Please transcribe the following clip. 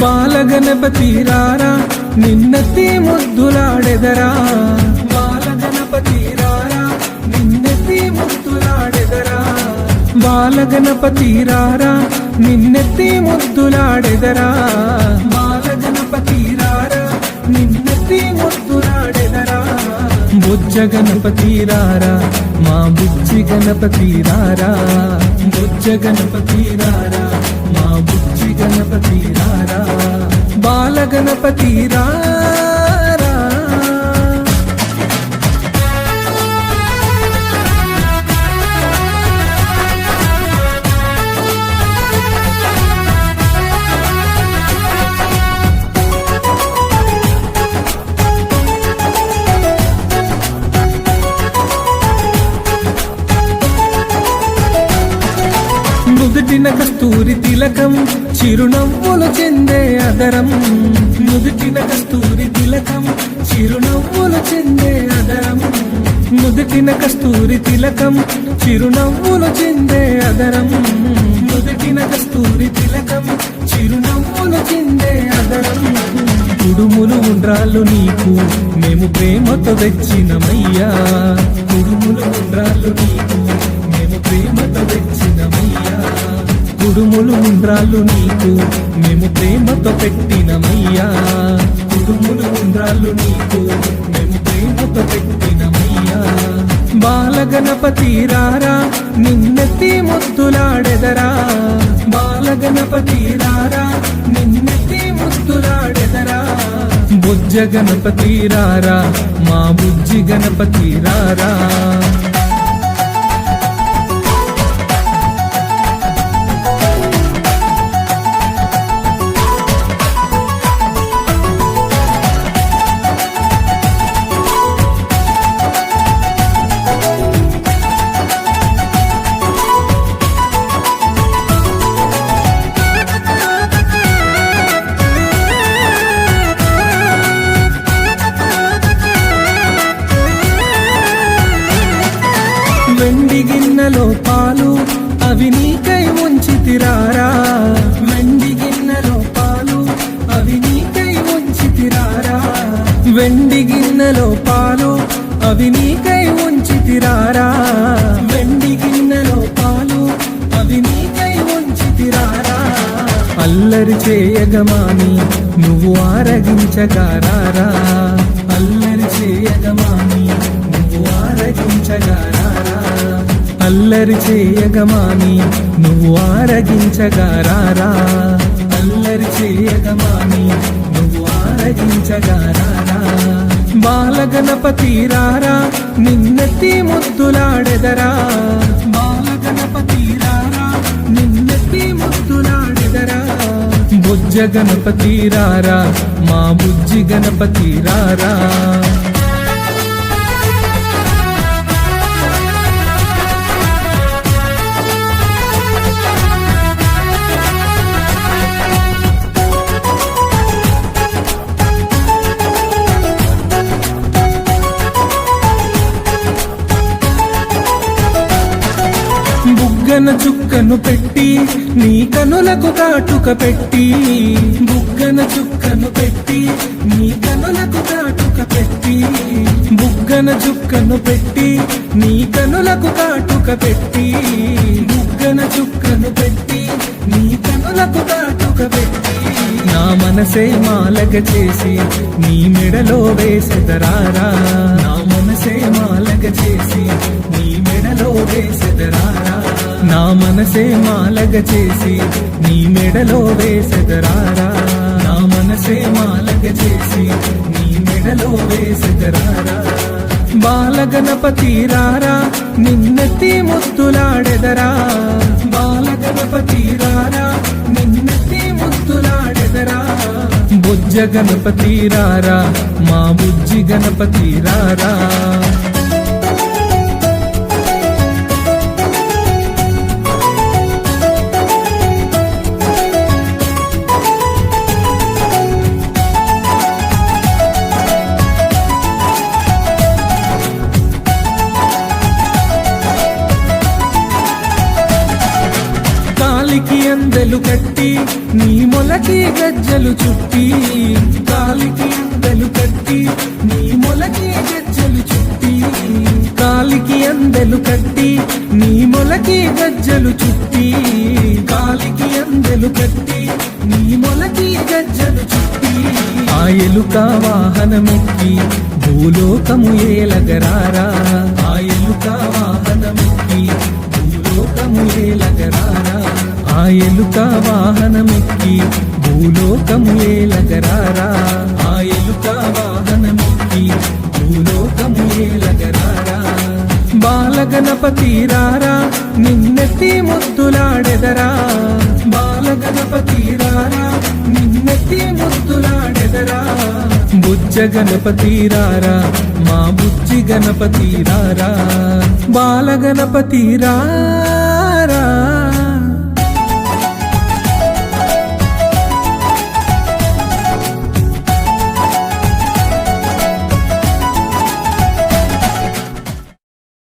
బాలగణపతి రారా నిన్నెత్తి ముద్దులాడెదరా. బాలగణపతి రారా నిన్నెత్తి ముద్దులాడెదరా. బాలగణపతి రారా నిన్నెత్తి ముద్దులాడెదరా. బాలగణపతి రారా నిన్నెత్తి ముద్దులాడెదరా. బుజ్జ గణపతి రారా మా బుజ్జి గణపతి రారా బుజ్జ గణపతి రారా గణపతి రా చిన్న కస్తూరి తిలకం చిరునవ్వులు చెందే అదరం. నుదుటిన కస్తూరి తిలకం చిరునవ్వులు చెందే అదరం. నుదుటిన కస్తూరి తిలకం చిరునవ్వులు చెందే అదరం. నుదుటిన కస్తూరి తిలకం చిరునవ్వులు చెందే అదరం. కుడుములు ఉండ్రాళ్ళు నీకు మేము ప్రేమతో తెచ్చినమయ్యా. కుడుములు ఉండ్రాళ్ళు నీకు మేము ప్రేమతో తెచ్చిన కుడుములు ఉండ్రాళ్ళు నీకు. మేము ప్రేమతో పెట్టినమయ్యా. కుడుములు ఉండ్రాళ్ళు నీకు. మేము ప్రేమతో పెట్టినమయ్యా. బాలగణపతి రారా నిన్నెత్తి ముద్దులాడెదరా. బాలగణపతి రారా నిన్నెత్తి ముద్దులాడెదరా. బుజ్జ గణపతి రారా మా బుజ్జి గణపతి రారా. గిన్నెలో పాలు అవి నీకై ఉంచి తిరారా? వెండి గిన్నెలో పాలు అవి నీకై ఉంచి తిరారా? వెండి గిన్నెలో పాలు అవి నీకై ఉంచి తిరారా? వెండి గిన్నెలో పాలు అవి నీకై ఉంచి తిరారా? అల్లరి చేయగమాని నువ్వు ఆరగించగారారా? అల్లరి చేయగమాని నువ్వు ఆరగించగారారా? అల్లరి చేయగమాని నువ్వు ఆరగించగారారా అల్లరి చేయగమాని నువ్వు ఆరగించగారారా బాలగణపతి రారా నిన్నెత్తి ముద్దులాడెదరా. బాలగణపతి రారా నిన్నెత్తి ముద్దులాడెదరా. బుజ్జ గణపతి రారా మా బుజ్జి గణపతి రారా. బుగ్గన చుక్కను పెట్టి నీ కనులకు కాటుక పెట్టి బుగ్గన చుక్కను పెట్టి నీ కనులకు కాటుక పెట్టి బుగ్గన చుక్కను పెట్టి నీ కనులకు కాటుక పెట్టి బుగ్గన చుక్కను పెట్టి నీ కనులకు కాటుక పెట్టి. నా మనసే మాలగ చేసి నీ మెడలో వేసెదరారా? నా మనసే మాలగ చేసి మనసే మాలగ చేసి నీ మెడలో వేసెదరారా నా మనసే మాలగ చేసి నీ మెడలో వేసెదరారా బాలగణపతి రారా నిన్నెత్తి ముత్తులాడెదరా బాలగణపతి రారా నిన్నెత్తి ముత్తులాడెదరా బుజ్జ గణపతి రారా మా బుజ్జి గణపతి రారా? కాలికి అందెలు కట్టి నీ మొలకి గజ్జలు చుట్టి. కాలికి అందెలు కట్టి నీ మొలకి గజ్జలు చుట్టి. కాలికి అందెలు కట్టి నీ మొలకి గజ్జలు చుట్టి. కాలికి అందెలు కట్టి నీ మొలకి గజ్జలు చుట్టి. ఆ ఎలుక వాహనమెక్కి భూలోకము ఏలగరారా. ఆ ఎలుక వాహనమెక్కి భూలోకము ఏలగరా ఆ ఎలుక వాహనమెక్కి భూలోకము ఏలగరారా. ఆ ఎలుక వాహనమెక్కి భూలోకము ఏలగరారా. బాలగణపతి రారా నిన్నెత్తి ముద్దులాడెదరా. బాలగణపతి రారా నిన్నెత్తి ముద్దులాడెదరా. బుజ్జ గణపతి రారా మా బుజ్జి గణపతి రారా. బాలగణపతి రారా